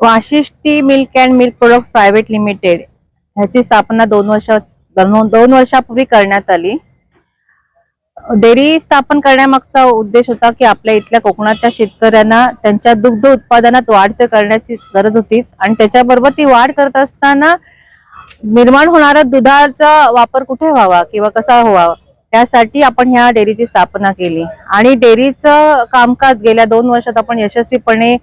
Vashishthi milk and milk product private limited ह्याची स्थापना दोन वर्षा दोन वर्षापूर्वी करण्यात आली. डेअरी स्थापन करण्यामागचा उद्देश होता की आपल्या इथल्या कोकणातल्या शेतकऱ्यांना त्यांच्या दुग्ध उत्पादनात वाढ करण्याची गरज होती आणि त्याच्याबरोबर ती वाढ करत असताना निर्माण होणारा दुधाचा वापर कुठे व्हावा किंवा कसा व्हावा त्यासाठी आपण ह्या डेअरीची स्थापना केली. आणि डेअरीचं कामकाज गेल्या दोन वर्षात आपण यशस्वीपणे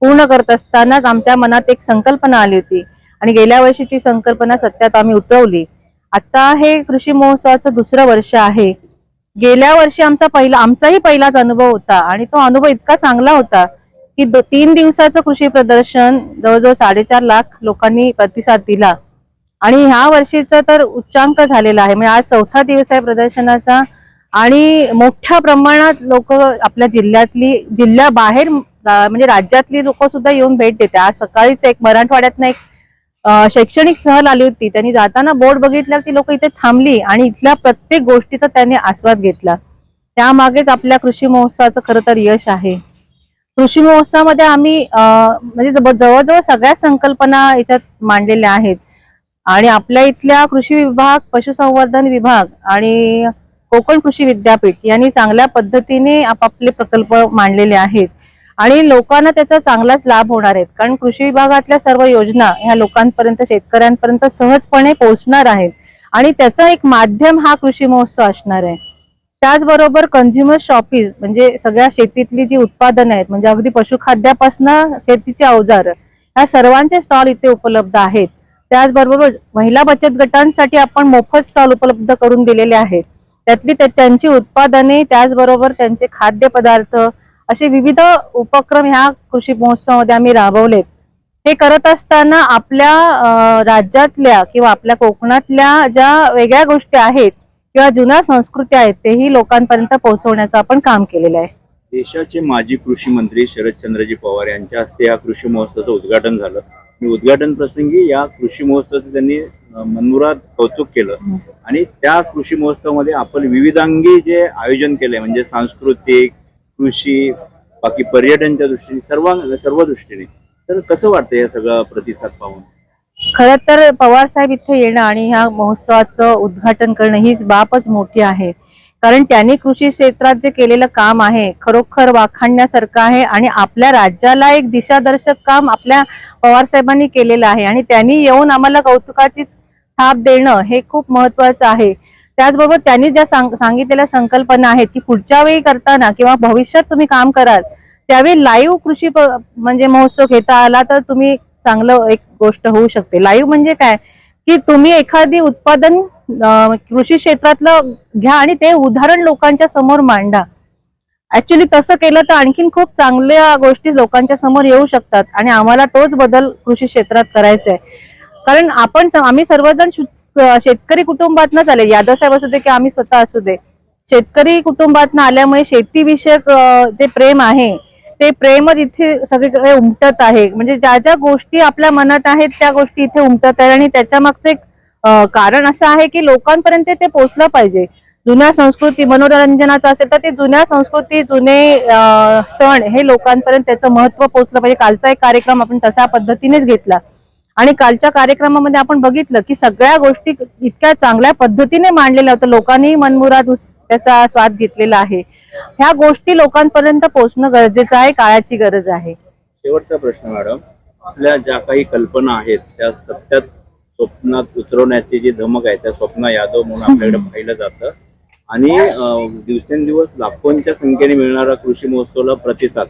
पूर्ण करत असतानाच आमच्या मनात एक संकल्पना आली होती. आणि गेल्या वर्षी ती संकल्पना सत्यात आम्ही उतरवली. आता हे कृषी महोत्सवाचं दुसरं वर्ष आहे. गेल्या वर्षी आमचा पहिला आमचाही पहिलाच अनुभव होता. आणि तो अनुभव इतका चांगला होता की दो- तीन दिवसाचं कृषी प्रदर्शन जवळजवळ साडेचार लाख लोकांनी प्रतिसाद दिला. आणि ह्या वर्षीचा तर उच्चांक झालेला आहे. म्हणजे आज चौथा दिवस आहे प्रदर्शनाचा. आणि मोठ्या प्रमाणात लोक आपल्या जिल्ह्यातली जिल्ह्याबाहेर म्हणजे राज्यातली लोक सुद्धा येऊन भेट देते आज सकाळीच एक मराठवाड्यातनं एक शैक्षणिक सहल आली होती. त्यांनी जाताना बोर्ड बघितल्यावर ती लोक इथे थांबली आणि इथल्या प्रत्येक गोष्टीचा त्यांनी आस्वाद घेतला. त्यामागेच आपल्या कृषी महोत्सवाचं खरं तर यश आहे. कृषी महोत्सवामध्ये आम्ही म्हणजे जवळजवळ सगळ्या संकल्पना याच्यात मांडलेल्या आहेत. आणि आपल्या इथल्या कृषी विभाग पशुसंवर्धन विभाग आणि कोकण कृषी विद्यापीठ यांनी चांगल्या पद्धतीने आपापले प्रकल्प मांडलेले आहेत. आणि लोकांना त्याचा चांगलाच लाभ होणार आहेत. कारण कृषी विभागातल्या सर्व योजना ह्या लोकांपर्यंत शेतकऱ्यांपर्यंत सहजपणे पोहोचणार आहेत. आणि त्याचा एक माध्यम हा कृषी महोत्सव असणार आहे. त्याचबरोबर कंझ्युमर शॉपीज म्हणजे सगळ्या शेतीतली जी उत्पादनं आहेत म्हणजे अगदी पशुखाद्यापासनं शेतीचे अवजार ह्या सर्वांचे स्टॉल इथे उपलब्ध आहेत. त्याचबरोबर महिला बचत गटांसाठी आपण मोफत स्टॉल उपलब्ध करून दिलेले आहेत. त्यातली त्या- त्यांची उत्पादने त्याचबरोबर त्यांचे खाद्यपदार्थ असे विविध उपक्रम ह्या कृषी महोत्सवामध्ये आम्ही राबवलेत. हे करत असताना आपल्या राज्यातल्या किंवा आपल्या कोकणातल्या ज्या वेगळ्या गोष्टी आहेत किंवा जुन्या संस्कृती आहेत तेही लोकांपर्यंत पोहोचवण्याचं आपण काम केलेलं आहे. देशाचे माजी कृषी मंत्री शरदचंद्रजी पवार यांच्या हस्ते या कृषी महोत्सवाचं उद्घाटन झालं. आणि उद्घाटन प्रसंगी या कृषी महोत्सवाचं त्यांनी अं, मनमुराद कौतुक केलं. आणि त्या कृषी महोत्सवामध्ये आपण विविधांगी जे आयोजन केले म्हणजे सांस्कृतिक कृषी बाकी पर्यटनच्या दृष्टीने सर्व सर्व दृष्टीने. तर कसं वाटतं या सगळं प्रतिसाद पाहून? खर तर पवार साहेब इथे येणं आणि ह्या महोत्सवाचं उद्घाटन करणं हीच बापच मोठी आहे. कारण त्यांनी कृषी क्षेत्रात जे केलेलं काम आहे खरोखर वाखाणण्यासारखं आहे आणि आपल्या राज्याला एक दिशादर्शक काम आपल्या पवार साहेबांनी केलेलं आहे. आणि त्यांनी येऊन आम्हाला कौतुकाची थाप देणं हे खूप महत्वाचं आहे. त्याचबरोबर त्यांनी ज्या सांग सांगितलेल्या संकल्पना आहेत की पुढच्या वेळी करताना किंवा भविष्यात तुम्ही काम कराल त्यावेळी लाईव्ह कृषी प- म्हणजे महोत्सव घेता आला तर तुम्ही चांगलं एक गोष्ट होऊ शकते. लाईव्ह म्हणजे काय? की तुम्ही एखादी उत्पादन कृषी क्षेत्रातलं घ्या आणि ते उदाहरण लोकांच्या समोर मांडा. ऍक्च्युली तसं केलं तर आणखीन खूप चांगल्या गोष्टी लोकांच्या समोर येऊ शकतात आणि आम्हाला तोच बदल कृषी क्षेत्रात करायचा आहे. कारण आपण आम्ही सर्वजण शु- शेतकरी कुटुंबातनच आले यादव साहेब असू दे की आम्ही स्वतः असू दे. शेतकरी कुटुंबातनं आल्यामुळे शेतीविषयक जे प्रेम आहे ते प्रेमच इथे सगळीकडे उमटत आहे. म्हणजे ज्या ज्या गोष्टी आपल्या मनात आहेत त्या गोष्टी इथे उमटत आहेत. आणि त्याच्या मागचं एक कारण असं आहे की लोकांपर्यंत ते पोचलं पाहिजे. जुन्या संस्कृती मनोरंजनाचं असेल तर ते जुन्या संस्कृती जुने सण हे लोकांपर्यंत त्याचं महत्त्व पोचलं पाहिजे. कालचा एक कार्यक्रम आपण तशा पद्धतीनेच घेतला. आणि कालच्या कार्यक्रमामध्ये आपण बघितलं की सगळ्या गोष्टी इतक्या चांगल्या पद्धतीने मांडलेल्या होत्या. लोकांनी मनमुराद त्याचा स्वाद घेतलेला आहे. ह्या गोष्टी लोकांपर्यंत पोहोचणं गरजेचं आहे काळाची गरज आहे. शेवटचा प्रश्न मॅडम. आपल्या ज्या काही कल्पना आहेत त्या सत्यात स्वप्नात उतरवण्याची जी धमक आहे त्या स्वप्न यादव म्हणून आपल्याकडे पाहिलं जातं. आणि दिवसेंदिवस लाखोंच्या संख्येने मिळणारा कृषी महोत्सवाला प्रतिसाद.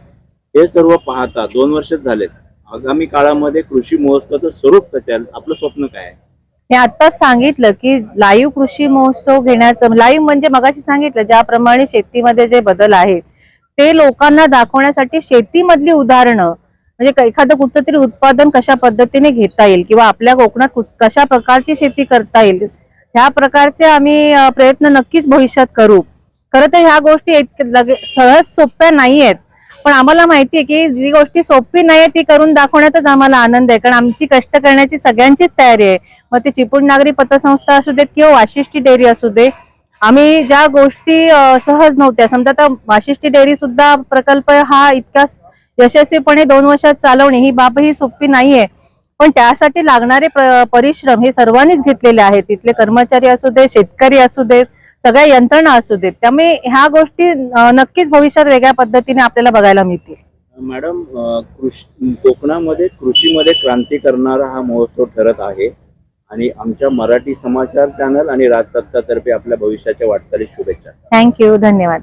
हे सर्व पाहता दोन वर्षच झालेत. आगामी काळामध्ये कृषी महोत्सवाचं स्वरूप कसं आहे? आपलं स्वप्न काय आहे? मी आत्ताच सांगितलं की लाईव्ह कृषी महोत्सव घेण्याचं लाईव्ह म्हणजे मगाशी सांगितलं ज्याप्रमाणे शेतीमध्ये जे बदल आहेत ते लोकांना दाखवण्यासाठी शेतीमधली उदाहरणं म्हणजे एखादं कुठलं तरी उत्पादन कशा पद्धतीने घेता येईल किंवा आपल्या कोकणात कशा प्रकारची शेती करता येईल ह्या प्रकारचे आम्ही प्रयत्न नक्कीच भविष्यात करू. खरं तर ह्या गोष्टी लगे सहज सोप्या नाही आहेत पण आम्हाला माहिती आहे की जी गोष्टी सोपी नाही ती करून दाखवण्यातच आम्हाला आनंद आहे. कारण आमची कष्ट करण्याची सगळ्यांचीच तयारी आहे. मग ती चिपळूण नागरी पतसंस्था असू देत किंवा वाशिष्ठी डेअरी असू दे आम्ही ज्या गोष्टी सहज नव्हत्या समजा आता वाशिष्ठी डेअरी सुद्धा प्रकल्प हा इतका यशस्वीपणे दोन वर्षात चालवणे ही बाब ही सोपी नाहीये. पण त्यासाठी लागणारे परिश्रम हे सर्वांनीच घेतलेले आहेत. तिथले कर्मचारी असू दे शेतकरी असू देत सगळ्या यंत्रणा असू देत त्यामुळे ह्या गोष्टी नक्कीच भविष्यात वेगळ्या पद्धतीने आपल्याला बघायला मिळतील. मॅडम कृषी कोकणामध्ये कृषीमध्ये क्रांती करणारा हा महोत्सव ठरत आहे आणि आमच्या मराठी समाचार चॅनल आणि राजसत्तातर्फे आपल्या भविष्याच्या वाटचालीस शुभेच्छा. थँक्यू धन्यवाद.